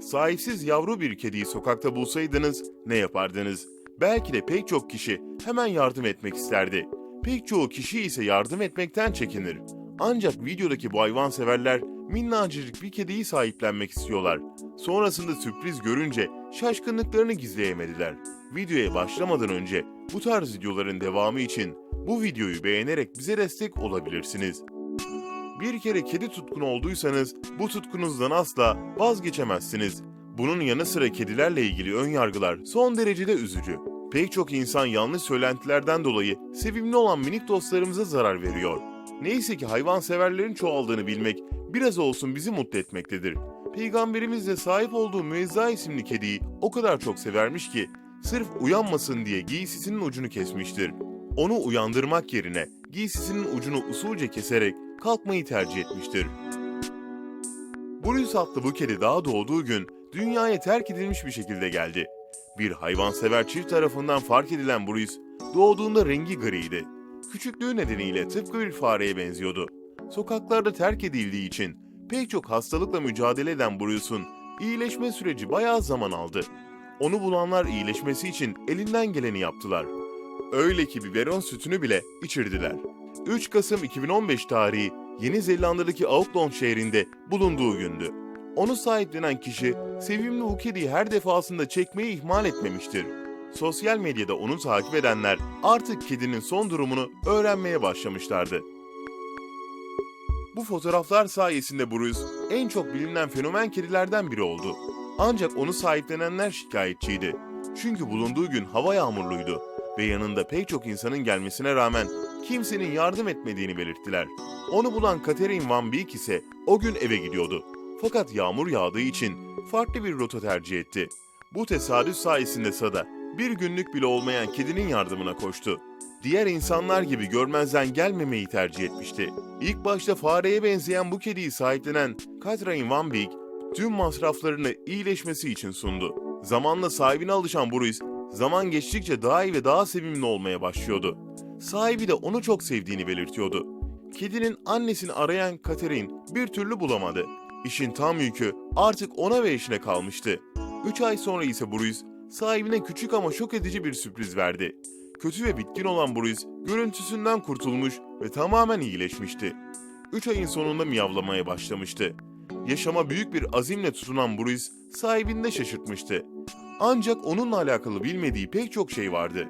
Sahipsiz yavru bir kediyi sokakta bulsaydınız ne yapardınız? Belki de pek çok kişi hemen yardım etmek isterdi. Pek çoğu kişi ise yardım etmekten çekinir. Ancak videodaki bu hayvanseverler minnacık bir kediyi sahiplenmek istiyorlar. Sonrasında sürpriz görünce şaşkınlıklarını gizleyemediler. Videoya başlamadan önce bu tarz videoların devamı için bu videoyu beğenerek bize destek olabilirsiniz. Bir kere kedi tutkunu olduysanız bu tutkunuzdan asla vazgeçemezsiniz. Bunun yanı sıra kedilerle ilgili ön yargılar son derecede üzücü. Pek çok insan yanlış söylentilerden dolayı sevimli olan minik dostlarımıza zarar veriyor. Neyse ki hayvanseverlerin çoğaldığını bilmek biraz olsun bizi mutlu etmektedir. Peygamberimiz de sahip olduğu Müezza isimli kediyi o kadar çok severmiş ki sırf uyanmasın diye giysisinin ucunu kesmiştir. Onu uyandırmak yerine giysisinin ucunu usulca keserek kalkmayı tercih etmiştir. Bruce adlı bu kedi daha doğduğu gün dünyaya terk edilmiş bir şekilde geldi. Bir hayvansever çift tarafından fark edilen Bruce doğduğunda rengi griydi. Küçüklüğü nedeniyle tıpkı bir fareye benziyordu. Sokaklarda terk edildiği için pek çok hastalıkla mücadele eden Bruce'un iyileşme süreci bayağı zaman aldı. Onu bulanlar iyileşmesi için elinden geleni yaptılar. Öyle ki biberon sütünü bile içirdiler. 3 Kasım 2015 tarihi Yeni Zelanda'daki Auckland şehrinde bulunduğu gündü. Onu sahiplenen kişi sevimli bu kediyi her defasında çekmeyi ihmal etmemiştir. Sosyal medyada onu takip edenler artık kedinin son durumunu öğrenmeye başlamışlardı. Bu fotoğraflar sayesinde Bruce en çok bilinen fenomen kedilerden biri oldu. Ancak onu sahiplenenler şikayetçiydi. Çünkü bulunduğu gün hava yağmurluydu ve yanında pek çok insanın gelmesine rağmen kimsenin yardım etmediğini belirttiler. Onu bulan Catherine Van Beek ise o gün eve gidiyordu. Fakat yağmur yağdığı için farklı bir rota tercih etti. Bu tesadüf sayesinde Sada bir günlük bile olmayan kedinin yardımına koştu. Diğer insanlar gibi görmezden gelmemeyi tercih etmişti. İlk başta fareye benzeyen bu kediyi sahiplenen Catherine Van Beek tüm masraflarını iyileşmesi için sundu. Zamanla sahibine alışan Bruce, zaman geçtikçe daha iyi ve daha sevimli olmaya başlıyordu. Sahibi de onu çok sevdiğini belirtiyordu. Kedinin annesini arayan Catherine bir türlü bulamadı. İşin tam yükü artık ona ve eşine kalmıştı. 3 ay sonra ise Bruce sahibine küçük ama şok edici bir sürpriz verdi. Kötü ve bitkin olan Bruce görüntüsünden kurtulmuş ve tamamen iyileşmişti. 3 ayın sonunda miyavlamaya başlamıştı. Yaşama büyük bir azimle tutunan Bruce sahibini de şaşırtmıştı. Ancak onunla alakalı bilmediği pek çok şey vardı.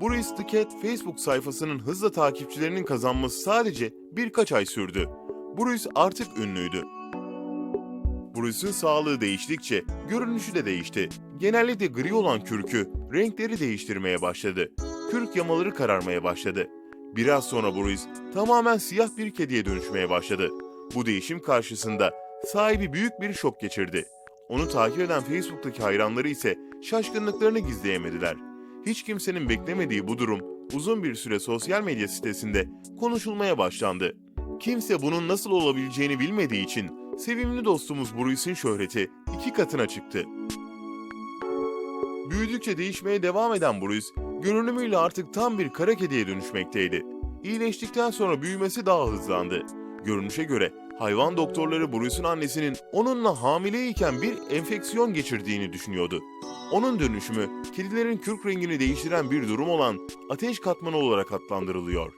Bruce the Cat Facebook sayfasının hızla takipçilerinin kazanması sadece birkaç ay sürdü. Bruce artık ünlüydü. Bruce'un sağlığı değiştikçe görünüşü de değişti. Genellikle gri olan kürkü renkleri değiştirmeye başladı. Kürk yamaları kararmaya başladı. Biraz sonra Bruce tamamen siyah bir kediye dönüşmeye başladı. Bu değişim karşısında sahibi büyük bir şok geçirdi. Onu takip eden Facebook'taki hayranları ise şaşkınlıklarını gizleyemediler. Hiç kimsenin beklemediği bu durum uzun bir süre sosyal medya sitesinde konuşulmaya başlandı. Kimse bunun nasıl olabileceğini bilmediği için sevimli dostumuz Bruce'in şöhreti iki katına çıktı. Büyüdükçe değişmeye devam eden Bruce, görünümüyle artık tam bir kara kediye dönüşmekteydi. İyileştikten sonra büyümesi daha hızlandı. Görünüşe göre hayvan doktorları Bruce'un annesinin onunla hamileyken bir enfeksiyon geçirdiğini düşünüyordu. Onun dönüşümü kedilerin kürk rengini değiştiren bir durum olan ateş katmanı olarak adlandırılıyor.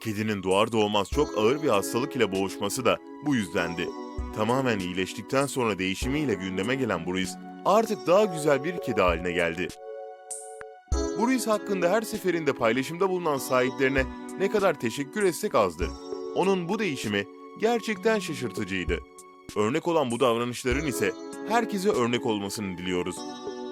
Kedinin doğar doğmaz çok ağır bir hastalık ile boğuşması da bu yüzdendi. Tamamen iyileştikten sonra değişimiyle gündeme gelen Bruce artık daha güzel bir kedi haline geldi. Bruce hakkında her seferinde paylaşımda bulunan sahiplerine ne kadar teşekkür etsek azdır. Onun bu değişimi gerçekten şaşırtıcıydı. Örnek olan bu davranışların ise herkese örnek olmasını diliyoruz.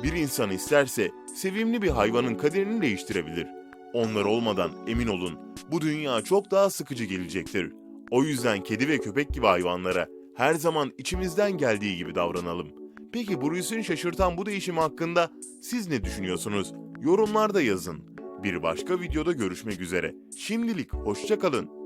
Bir insan isterse sevimli bir hayvanın kaderini değiştirebilir. Onlar olmadan emin olun bu dünya çok daha sıkıcı gelecektir. O yüzden kedi ve köpek gibi hayvanlara her zaman içimizden geldiği gibi davranalım. Peki Bruce'un şaşırtan bu değişim hakkında siz ne düşünüyorsunuz? Yorumlarda yazın. Bir başka videoda görüşmek üzere. Şimdilik hoşçakalın.